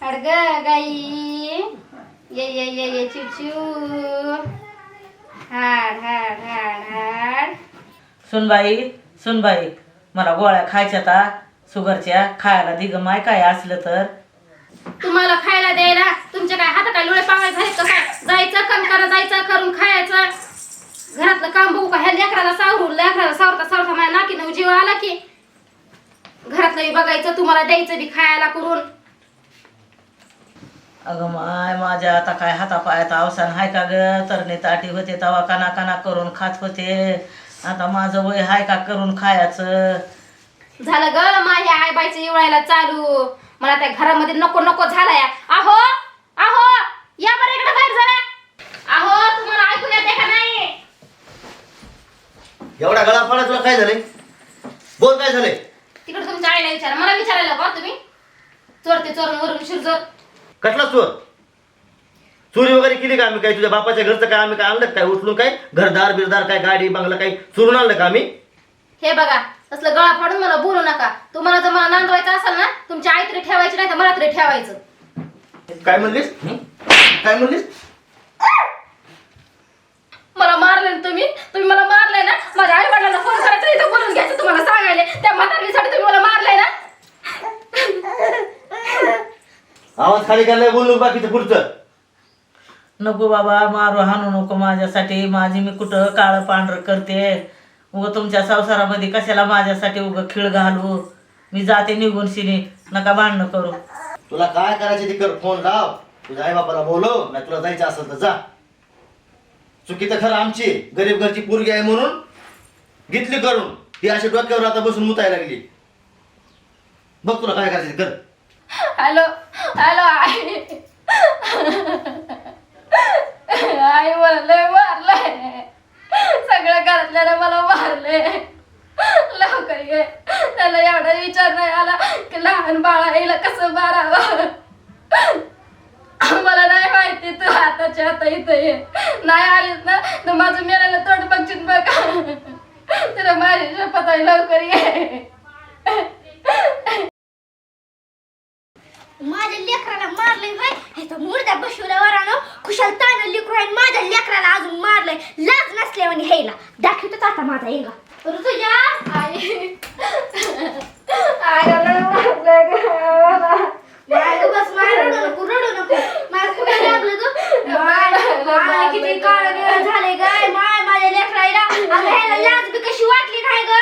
अडग गाई. ये ये ये ये चिडचिू हाड हाड हाड हाड. सुनबाई सुनबाई मला गोळ्या खायच्या ता शुगरच्या खायला दिग माय काय असलं तर. तुम्हाला खायला द्यायला तुमच्या काय हात काय लोळे पावाय झाले का काय? जायचं कणकाला जायचं करून खायचं. घरातलं काम बघू का? ह्या लेकराला सावरून लेकराला सावरता सावरता माझ्या नाकी जीव आला की. घरातलं बघायचं तुम्हाला द्यायचं बी खायला करून. अगं माय माझ्या आता काय हातापायात अवसान हाय का ग? तरणे ताटी होते तवा काना काना करून खात होते. आता माझं वय हाय का करून खायचं? झालं ग माझ्या आई बाईचं इवळायला चालू. मला त्या घरामध्ये नको नको झालाय. आहो आहो या बरं इकडे बाहेर जरा. आहो तुम्हाला ऐकू येते का नाही? एवढा गळा फळा तुला काय झालंय? बोल काय झालंय? तिकडे तुमच्या आईला विचारा. मला विचारायला का तुम्ही. चोरते चोरून वरून शिरजोर. कसला चोर? चोरी वगैरे केली का आम्ही? काय तुझ्या बापाच्या घरचं काय आम्ही काय आणलं? का काय उचलून काय? घरदार बिरदार काय गाडी बंगला काय चोरून आणलं का आम्ही? हे बघा तसलं गळा फाडून मला बोलू नका. तुम्हाला जर मला नांदवायचं असेल ना तुमच्या आई तरी ठेवायची नाही तर मला तरी ठेवायचं. काय म्हणलीस? हं? काय म्हणलीस? मला मारले ना तुम्ही? तुम्ही मला मारलंय ना? माझ्या आई वडिलांना फोन करायचा इथं बोलून घ्यायचं तुम्हाला सांगायला. त्या म्हातारीसाठी तुम्ही मला मारलंय ना? आवाज खाली करायला बोललो बाकीचं पुढचं. नको बाबा मारू हाणू नको माझ्यासाठी. माझी मी कुठं काळं पांढरं करते? उगं तुमच्या संसारामध्ये कशाला माझ्यासाठी उगं खिळ घालू? मी जाते निघून शिनी. नका भांडणं करू. तुला काय करायचे ते कर फोन लाव. तुझ्या आई बापाला बोलव नाही तुला जायचं असेल तर जा. चुकी तर खरं आमची गरीब घरची पोरगी आहे म्हणून घेतली करून. ती अशी डोक्यावर आता बसून मुतायला लागली. बघ तुला काय करायचं ते कर. हॅलो हॅलो आई. आई मला लय मारलंय. सगळ्या घरातल्याला मला मारले लवकर ये. त्याला एवढा विचार नाही आला की लहान बाळा येईल कसं मारावं? मला नाही माहिती तू आताच्या आता इथं ये. नाही आलीस ना तर माझं मेल्याला तोंड बघशील बघ. तुला माझी शपथ आहे लवकर ये. माझ्या लेकराला मारलंय होय हे तर मुर्द्या बसवल्या वरानं. खुशाल तानं लेकरू आहे माझ्या लेकराला अजून मारलंय. लाज नसल्यावानी हेला दाखवतच आता माझा एंगा ऋतुजा मारलंय गं. अगं ह्याला लाज बी कशी वाटली नाही ग?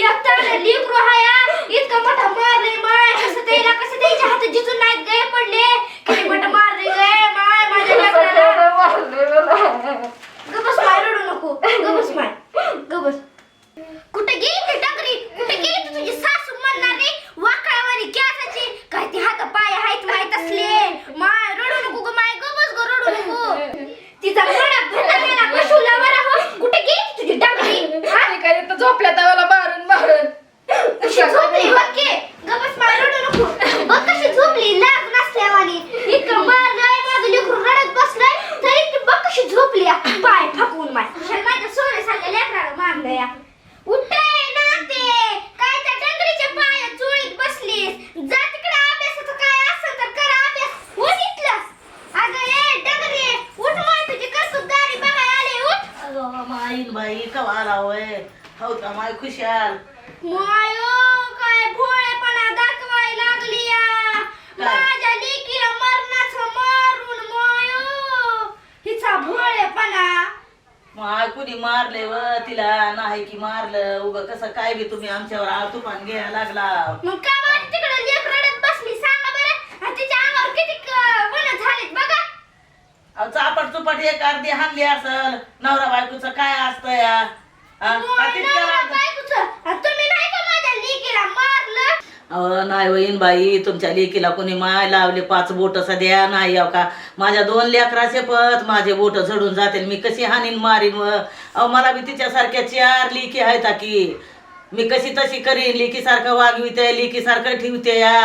एक तर लेकरू हाया इतकं मोठा मारले माय कसं त्याला कसं त्याच्या हातात जिजून नाहीत गय पडले? किती मोठं मारलंय गय माय माझ्या लेकराला गबस माय रडू नको गबस माय गबस कुठे गेली ती डगरी कुठे गेली ती तुझी सासू म्हणणार रे वाकळावानी गॅसाची काय ती हात पाय आहेत माहीत असले माय रडू नको ग माय गबस ग रडू नको तिचा घडा भटा गेला कशुला बरा हो कुठे गेली ती तुझी डगरी हा आणि काय तर झोपल्या तवाला मारून मारून कशी झोपली बघ की गबस माय रडू नको बघ कशी झोपली लाज नसल्यावानी इतकं मारलंय माझं लेकरू रडत बसलंय तरी ती बघ कशी झोपली या. पाय फाकून माय कशाला माझ्या सोन्यासारख्या लेकराला मारलं या उठाय ना ते काय त्या डंगरीच्या पायात चोळीत बसलीस जा तिकडे अभ्यासाचं काय असेल तर कर अभ्यास उठ इथलं अगं ए डंगरी उठ माय तुझी कसुदारी बघाय आले उठ अगं माई बाई कवा आला वय हो का माय खुशाल मायो काय भोळेपणा दाखवाय लागली या माझ्या लेकीला मरणाचं मारून मायो हिचा भोळेपणा माय कुणी मारले व तिला नाही की मारलं. उगं कसं काय बी तुम्ही आमच्यावर आळ तुफान घ्यायला लागला. मग का बरं तिकडे लेक रडत बसली? सांगा बरं. आणि तिच्या अंगावर किती क- वनं झालीत बघा. अहो, चापट चुपट एक अर्धी हाणली असल. नवरा बायकोचं काय असतं या? हा? का तितक्या नवरा राग- बायकोचं. आणि तुम्ही नाही का माझ्या लेकीला मारलं अहो नाही वहीन बाई तुमच्या लेकीला कोणी माय लावले पाच बोट सध्या नाही अव का? माझ्या दोन लेकराचे पत माझे बोट झडून जातील. मी कशी हानीन मारीन व? अहो मला बी तिच्यासारख्या चार लेकी आहेत की. मी कशी तशी करीन? लेकीसारखं वागविते लेकीसारखं ठेवते या.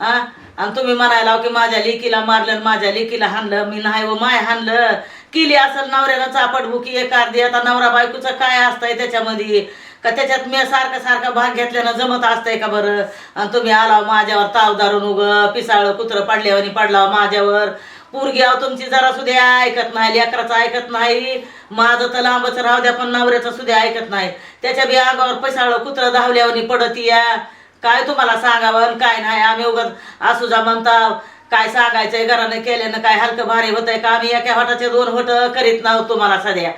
हा आणि तुम्ही म्हणायला की माझ्या लेकीला मारलं आणि माझ्या लेकीला हाणलं. मी नाही व माय हाणलं. केली असेल नवऱ्याला चापट बुकी एक अर्धी आता नवरा बायकोचं काय असतंय त्याच्यामध्ये? का त्याच्यात मी सारखं सारखं भाग घेतल्यानं जमत असतंय का बरं? आणि तुम्ही आला माझ्यावर ताव धरून उग पिसाळ कुत्रं पडल्यावानी पडला माझ्यावर. पूर्गी आव तुमची जरा सुद्धा ऐकत नाही लेकराचं ऐकत नाही. माझं तर लांबच राहू द्या पण नवऱ्याचं सुद्धा ऐकत नाही. त्याच्या बी अंगावर पिसाळ कुत्रं धावल्यावर पडत या. काय तुम्हाला सांगावं आणि काय नाही? आम्ही उगत असू जा म्हणता काय सांगायचंय? घरानं केल्यानं काय हलकं भारी होतंय का? आम्ही एका हॉटाचे दोन होट करीत नाहोत तुम्हाला सध्या.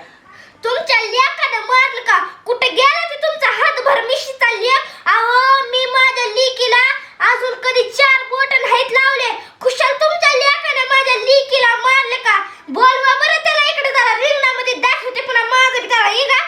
तुमच्या लेकानं मारलं का? कुठे गेला ते तुमचा हातभर मिशीचा लेक अहो मी माझ्या लेकीला अजून कधी चार बोट नाहीत लावले. खुशाल तुमच्या लेकानं माझ्या लेकीला मारलं का? बोलवा बरं त्याला इकडे जरा रिंगणामध्ये दाखवते पुन्हा माझं त्याला ये का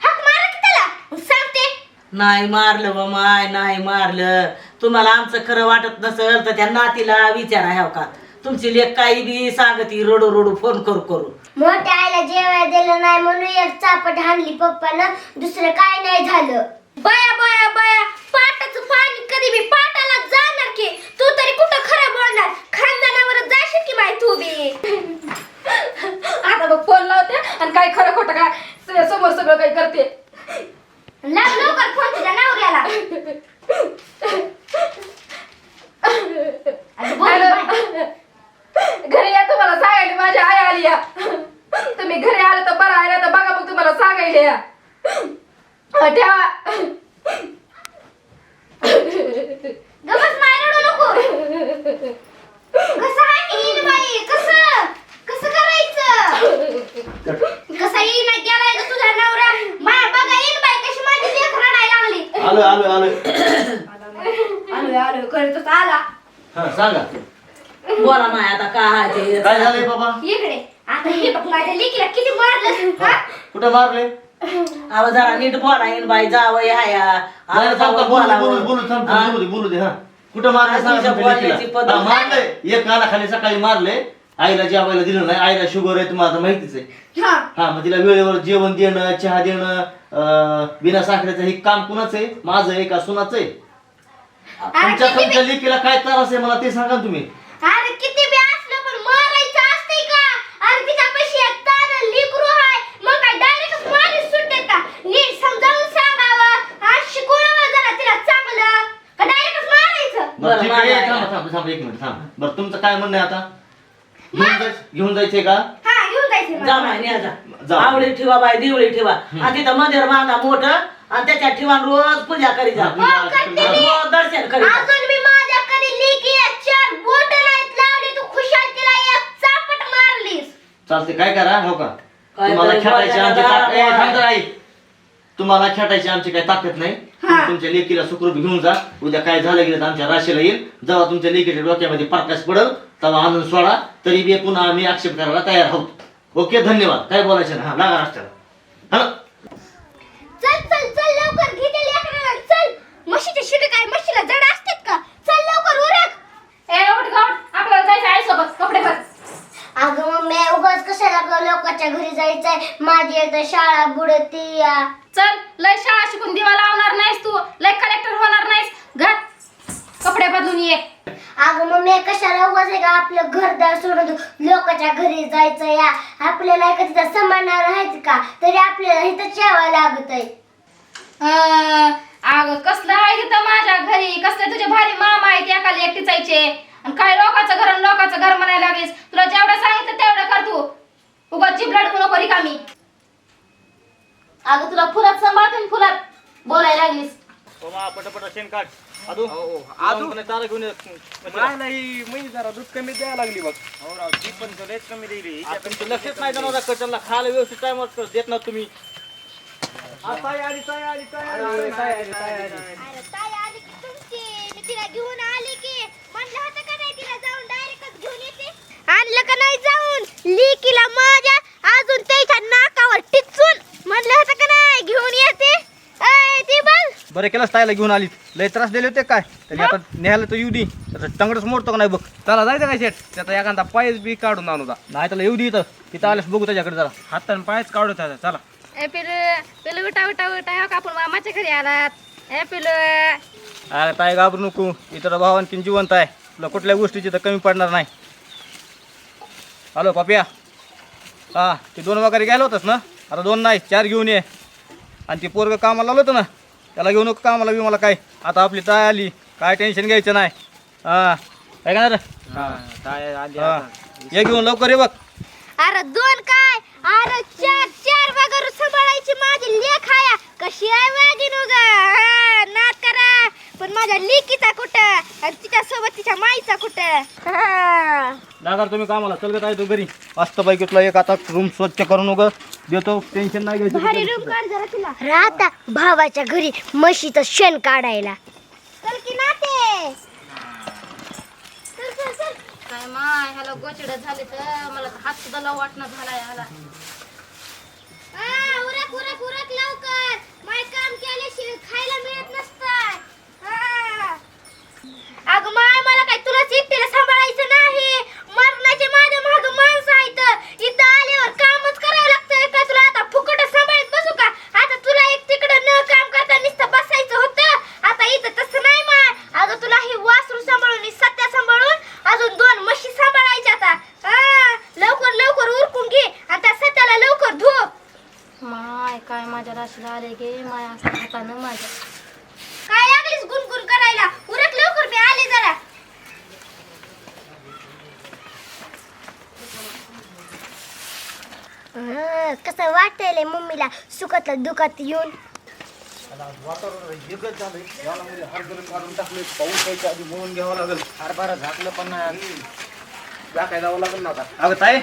हात मारा की त्याला. सांगते. नाही मारलं व माय नाही मारलं. तुम्हाला आमचं खरं वाटत नसेल तर त्या नातीला विचारा ह्याव का? तुमची लेख काही बी सांगती रडू रडू फोन करू करू. मोठ्या आईला जेवायला दिलं नाही म्हणून एक चापट हाणली पप्पानं दुसरं काय नाही झालं. बया बया बया पाटाचं पाणी कधी बी पाटाला जाणार की? तू तरी कुठं खरं बोलणार? खानदानावर जाशील की माय तू बी? आता बघ फोन लावते आणि काय खरं खोटं काय स- समोर सगळं काही करते. लाव लवकर फोन तुझ्या नवऱ्याला. अगं बोल हॅलो. घरी या तुम्हाला सांगायला माझी आई आली या. तुम्ही घरी आलं तर बरं आहे तर बघा मग तुम्हाला सांगायला या. आलो आलो आलो आलो आलो करतच आला. हा सांगा. बोला नाही आता काय ते? काय झालंय बाबा? इकडे. आता हे बघ माझ्या लेकीला किती मारलं? हा? कुठं मारले? अहो जरा नीट बोला येईन बाई जावं या या. नाही, आलं थांब, जावं बोलू दे, बोलावं. बोलू. दे, बोलू दे, थांब, हा? थांब, बोलू दे, बोलू दे, हा. कुठं मारले आज तुमच्या सांगा बोलण्याची पद्धत. मारले. एक कानाखाली सकाळी मारले. आईला जेवायला दिलं नाही आईला शुगर आहे तुम्हाला आता माहितीच आहे. हा. हा मग तिला वेळेवर जेवण देणं चहा देणं अं, बिना साखरेचं हे काम कुणाचं आहे? माझं आहे का सुनाचं आहे? तुमच्या किती तुमच्या लेकीला काय त्रास आहे मला ते सांगा ना तुम्ही. अरे किती बी असलं पण मारायचं असतंय का? अरे तिच्या पैशी एक तान लिकरू आहे मग काय डायरेक्ट मारी सुटते का? नीट समजावून सांगावं. हा शिकवावं जरा तिला चांगलं. का डायरेक्ट मारायचं? बरं बरं, ठीक आहे मारा. थांबा थांबा थांबा एक मिनिट थांब. बरं तुमचं काय म्हणणं आहे आता? घेऊन जायचं घेऊन जायचंय का? हा घेऊन जायचं जा मला. माय न्या जा. जा. आवळी ठेवा बाई दिवळी ठेवा. आणि तिथं मंदिर बांधा मोठं आणि त्याच्यात ठेवा आणि रोज पूजा करी जा. हा, करते मी. दर्शन करी जा. अजून मी माझ्या कधी लेकीला चार बोट नाहीत लावली तू खुशाल तिला एक चापट मारलीस चालते काय करा? हो का? काय तुम्हाला तरी खेटायची आमची ताकद ए. थांब आई. तुम्हाला खेटायची आमची काही ताकद नाही. तुम्ही तुमच्या लेकीला सुखरूप घेऊन जा. उद्या काय झालं गेलं तर आमच्या राशीला येईल. जेव्हा तुमच्या लेकीच्या डोक्यामध्ये प्रकाश पडल तेव्हा आणून सोडा. तरी बी पुन्हा आम्ही आक्षेप करायला तयार आहोत. ओके धन्यवाद. काय बोलायचं ना हा लागा हा चल चल चल लवकर. घे लेकराला. चल. म्हशीचे काय? म्हशीला जड असतात का चल लवकर उरक ए उठ गावट आपल्याला जायचं आई सोबत कपडे भर अगं मग मी उगाच कशाला लोकांच्या घरी जायचंय. माझी एकदा शाळा बुडती या. चल लय शाळा शिकून दिवा लावणार नाहीस तू. लय कलेक्टर होणार नाहीस. घर कपडे बदलून ये. अगं मग मी कशाला उगाच आहे का आपलं घरदार सोडून लोकांच्या घरी जायचं या. आपल्याला एका तिथं समानार आहेत का? तरी आपल्याला इथं जेवायला लागत आहे अं, अगं कसलं आहे तिथं माझ्या घरी? कसले तुझे भारी मामा आहेत एकाला एकटी जायचे आणि काय लोकांचं घर आणि लोकांचं घर म्हणायला लागलीस? तुला जेवढं सांगितलं तेवढं कर तू. उगाच लढवू नको रिकामी अगं तुला फुलात सांभाळते फुलात. बोलायला लागलीस. पटापटा शेण काढ. अजून अजून तारा घेऊन ये. नाही मी जरा दूध कमी द्यायला लागली बघ. हो राव, ती पण तर लयच कमी दिली आता तुमचं लक्षच नाही जाणार कडच्याला खायला व्यवस्थित टाइम देत ना तुम्ही. आ, अरे ताई की तुमची. मी तिला घेऊन आली की. म्हणलं होतं का नाही तिला जाऊन डायरेक्टच घेऊन येते आणलं का नाही जाऊन लिकीला माझ्या अजून त्याच्या नाकावर टिचून म्हणलं होतं का नाही घेऊन येते. ऐ ती बघ. बरं केलंस ताईला घेऊन आली लय त्रास दिले होते काय? त्याने आता न्यायला तर येऊ दे. त्याचं टंगडच मोडतो का नाही बघ. त्याला जायचं काय शेट त्याचा एखादा पायच बी काढून आणू नाही त्याला येऊ दे इथं. तिथं आल्यास बघू त्याच्याकडे जरा. हाताने पायच काढू त्याचा चला. ए पिलू पिलू उठा उठा उठा. हो का आपण मामाच्या घरी आलात. ए पिलू अरे ताई घाबरू नको. इतर भाव आणखी जिवंत आहे. तुला कुठल्या गोष्टीची तर कमी पडणार नाही. हॅलो पापिया हा ते दोन वगैरे गेलो होतस ना? आता दोन नाही चार घेऊन ये. आणि ती पोरगं कामाला लावलं होतं ना? त्याला घेऊ नको कामाला बी मला काय. आता आपली ताय आली काय टेन्शन घ्यायचं नाही. हा काय रे? हा ये घेऊन लवकर ये बघ. अरे दोन काय? अरे चार चार वगैरे सांभाळायची माझी लेख आया कशी आहे वागीन उगा हा, नाद करा. पण माझ्या लेकीचा कुठं? आणि तिच्या सोबत तिच्या माईचा कुठं? हा. दादा तुम्ही कामाला चल ग ताई तू घरी. मस्त पैकी तुला एक आता रूम स्वच्छ करून उग देतो. टेन्शन नाही भारी घ्यायचं रूम काढ जरा तुला. राहता भावाच्या घरी म्हशीचं शेण काढायला. चल की नाते. चल चल चल. काय माय ह्याला गोचिड झाले तर मला तर हात सुद्धा लावू वाटणं झालाय ह्याला. आ, उरक उरक उरक लवकर माय काम केल्याशिवाय खायला मिळत नसतं हा. अगं माय मला काय तुलाच एकटीला सांभाळायचं नाही मरणाचे माझ्या माग माणसं आहेत इथं आल्यावर कामच करावं लागतंय का तुला आता फुकट सांभाळत बसू का आता तुला एक तिकडं न काम करता नुसतं बसायचं होतं आता इथं तसं नाही माय अगं तुला ही वासरू सांभाळून ही सत्या सांभाळून अजून दोन म्हशी सांभाळायच्या आता हा, लवकर लवकर उरकून घे आणि त्या सत्याला लवकर धू माय काय माझ्या राशीला आले गे माय असं हातानं माझ्या. काय लागलीस गुणगुण करायला? उरक लवकर मी आले जरा. कसं वाटायलंय मम्मीला सुखातलं दुखात येऊन? काढून टाकले पाऊस यायच्या आधी म्हणून घ्यावं लागेल. हरभरा झाकलं पण नाही काय जावं लागेल ना आता. अगं ताई.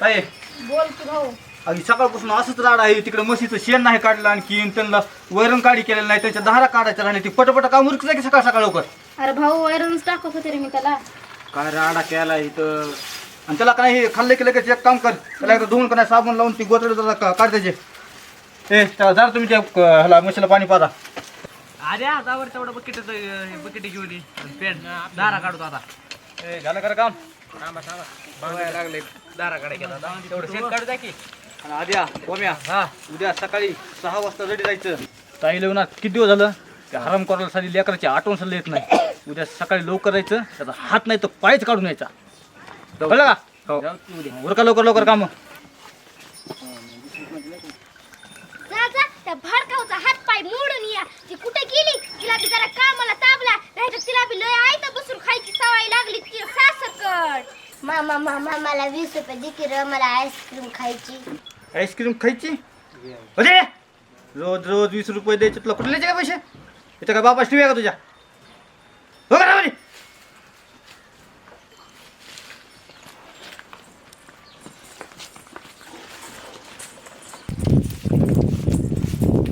ताई. बोल की भाऊ. अगदी सकाळपासून असंच राड आहे तिकडे म्हशीचं शेण नाही काढलं आणखी त्यांना वैरण काढी केलेलं नाही त्यांच्या दहारा काढायच्या राहिले ती पटपट काम उरकत की सकाळ सकाळ लवकर? अरे भाऊ वैरणच टाकत होते रे मी त्याला. काय राडा केला इथं? आणि त्याला काय हे खाल्लं की लगेच एक काम कर त्याला एकदा धुवून का नाही साबण लावून ती गोतडे काढ त्याचे. ए त्याला जरा तुम्ही त्या क- ह्याला म्हशीला पाणी पाजा. अरे आतावर तेवढं बकेट बकेट घेऊन पेन दारा काढतो आता. ए झालं करा काम? थांबा थांबा. लागले दारा काढायला तेवढं शेत काढू द्या की. आणि आद्या कोम्या हा. उद्या सकाळी सहा वाजता जरी जायचं. ताई लग्नात किती दिवस झालं? त्या हराम करायला साधी लेकराची आठवण सुद्धा येत नाही. उद्या सकाळी लवकर जायचं त्याचा हात नाही तर पायच काढून यायचा. कळलं का? हो. उरका लवकर लवकर काम. जा जा त्या भडकावचा हात पाय मोडून या. ती कुठे गेली? तिला बी जरा कामाला ताबला नाही तर तिला बी लय आयत बसून खायची सवय लागली ती सासकट मामा मामा मला वीस रुपये दे की र मला आईस्क्रीम खायची. आईस्क्रीम खायची? अरे! रोज रोज वीस रुपये द्यायचे तुला कुठे का पैसे? इथं काय बाबा ठेवूया का तुझ्या? हो का रावणी?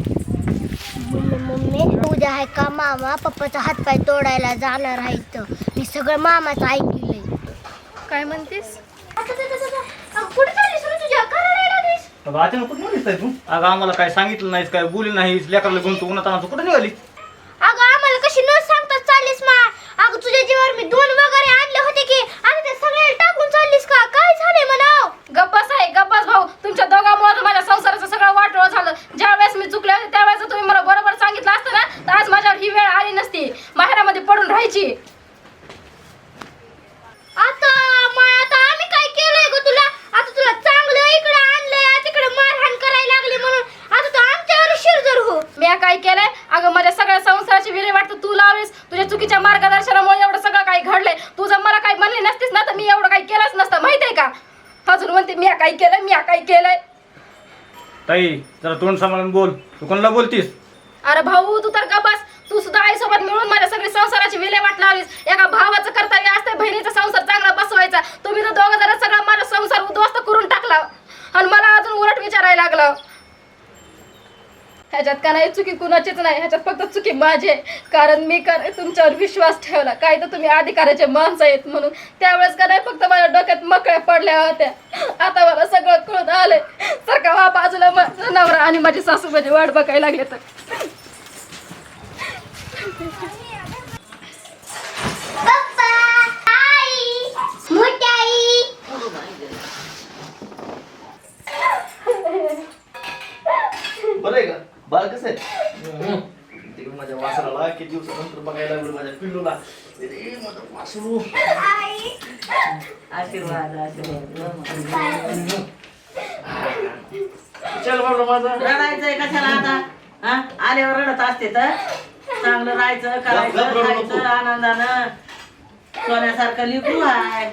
मम्मी मम्मी उद्या आहे का मामा? पप्पाचा हात पाय तोडायला जाणार आहे इथं. मी सगळं मामाचं ऐकलंय काय म्हणतेस? अगं अचानक कुठं निघताय तू? अगं आम्हाला काय सांगितलं नाहीस काय बोली नाहीस लेकराला घेऊन तू उन्हात कुठं निघाली? अगं आम्हाला कशी न सांगता चाललीस मा? अगं तुझ्या जीवावर मी दोन वगैरे आणले होते की आणि ते सगळे टाकून चाललीस का? काय झालंय म्हणाव? गप्पस आहे गप्पस भाऊ. तुमच्या दोघांमुळे माझ्या संसाराचं सगळं वाटोळ झालं. ज्या वेळेस मी चुकले होते त्यावेळेस तुम्ही मला बरोबर सांगितलं असतं ना तर आज माझ्यावर ही वेळ आली नसती. माहेरामध्ये पडून राहायची आता मा आता आम्ही काय केलंय ग तुला आता तुला चांगलं इकडे आणलंय तिकडे मारहाण करायला लागली म्हणून. आता तू आमच्यावर शिरजर हो. मी काय केलंय? अगं माझ्या सगळ्या संसाराची विल्हेवाट तर तू लावलीस. तुझ्या चुकीच्या मार्गदर्शनामुळे एवढं सगळं काही घडलंय. तू जर मला काही म्हणली नसतीस ना तर मी एवढं काही केलंच नसतं. माहितीये का? अजून म्हणते मी काय केलंय? मी काय केलंय? ताई जरा तोंड सांभाळून बोल. तू कोणाला बोलतीस? अरे भाऊ तू तर गपास तू सुद्धा आईसोबत मिळून माझ्या सगळी संसाराची विल्हेवाट लावलीस. एका भावाचं कर्तव्य असतं बहिणीचा संसार चांगला बसवायचा. तुम्ही तर दोघं जरा सगळा माझा संसार उद्ध्वस्त करून टाकला. आणि मला अजून उलट विचारायला लागलं. ह्याच्यात का नाही चुकी कुणाचीच नाही ह्याच्यात फक्त चुकी माझी आहे. कारण मी कर तुमच्यावर विश्वास ठेवला. काय तर तुम्ही अधिकाराचे माणसं आहेत म्हणून. त्यावेळेस का नाही फक्त माझ्या डोक्यात मकळ्या पडल्या होत्या. आता मला सगळं कळून आलंय. सारखा वा बाजूला माझा नवरा आणि माझी सासू माझी वाट बघायला लागले तर पप्पा आई मोठी आई बरं आहे का? बाळ कसं आहे? तिकडे माझ्या वासराला किती दिवसानंतर बघायला लागलो माझ्या पिल्लूला. अरे, माझं वासरू. आशीर्वाद आशीर्वाद. चल बाबा माझा. रडायचंय कशाला आता? हा? आल्यावर रडत असते तर? चांगलं राहायचं गप- करायचं गप खायचं नको. आनंदानं. सोन्यासारखं लिकरू आहे.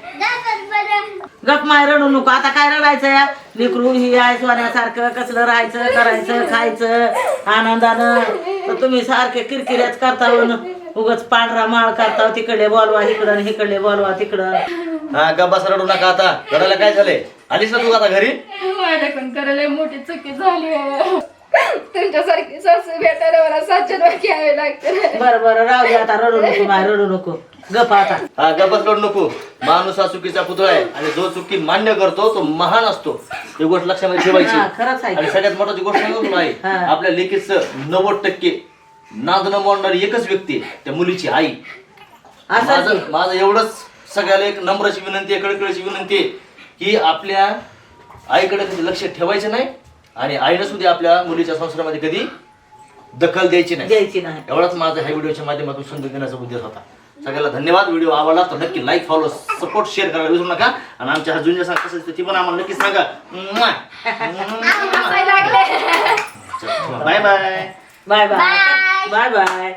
गप माय रडू नको. आता काय रडायचं लिकरू ही आहे सोन्यासारखं. कसलं राहायचं करायचं खायचं आनंदानं. तर तुम्ही सारखे किरकिऱ्याच करता उगच पांढरा माळ करता तिकडे बोलवा इकडं इकडे बोलवा तिकडं. हा गप्पास रडू नका आता. रडायला काय झालंय? आलीस ना तू आता घरी? माझ्याकडून करायला मोठी चुकी झाली. तुमच्यासारखी सासू भेटायला मला सातशे रुपये घ्यावे लागते. बरं बरं. राहू दे आता. रडू नको माय. रडू नको. गप आता. हा नको. माणूस हा चुकीचा पुतळा आहे आणि जो चुकी मान्य करतो तो महान असतो. ही गोष्ट लक्षामध्ये ठेवायची. हा, खरंच आहे. आणि सगळ्यात महत्वाची गोष्ट सांगू तुला आई. हा. आपल्या लेखीचं नव्वद टक्के नाद न मोडणारी एकच व्यक्ती आहे, त्या मुलीची आई. असं माझं माझं एवढंच सगळ्याला एक नम्राची विनंती आहे कळकळीची विनंती आहे की आपल्या आईकडे कधी लक्ष ठेवायचं नाही आणि आईनं सुद्धा आपल्या मुलीच्या संसारामध्ये कधी दखल द्यायची नाही. द्यायची नाही. एवढाच माझा ह्या व्हिडिओच्या माध्यमातून संदेश देण्याचा उद्देश होता. सगळ्याला धन्यवाद. व्हिडिओ आवडला तर नक्की लाईक फॉलो सपोर्ट शेअर करायला विसरू नका. आणि आमच्या हा जुन्या सांग कसं असतं ती पण आम्हाला नक्की सांगा. Bye bye bye bye bye bye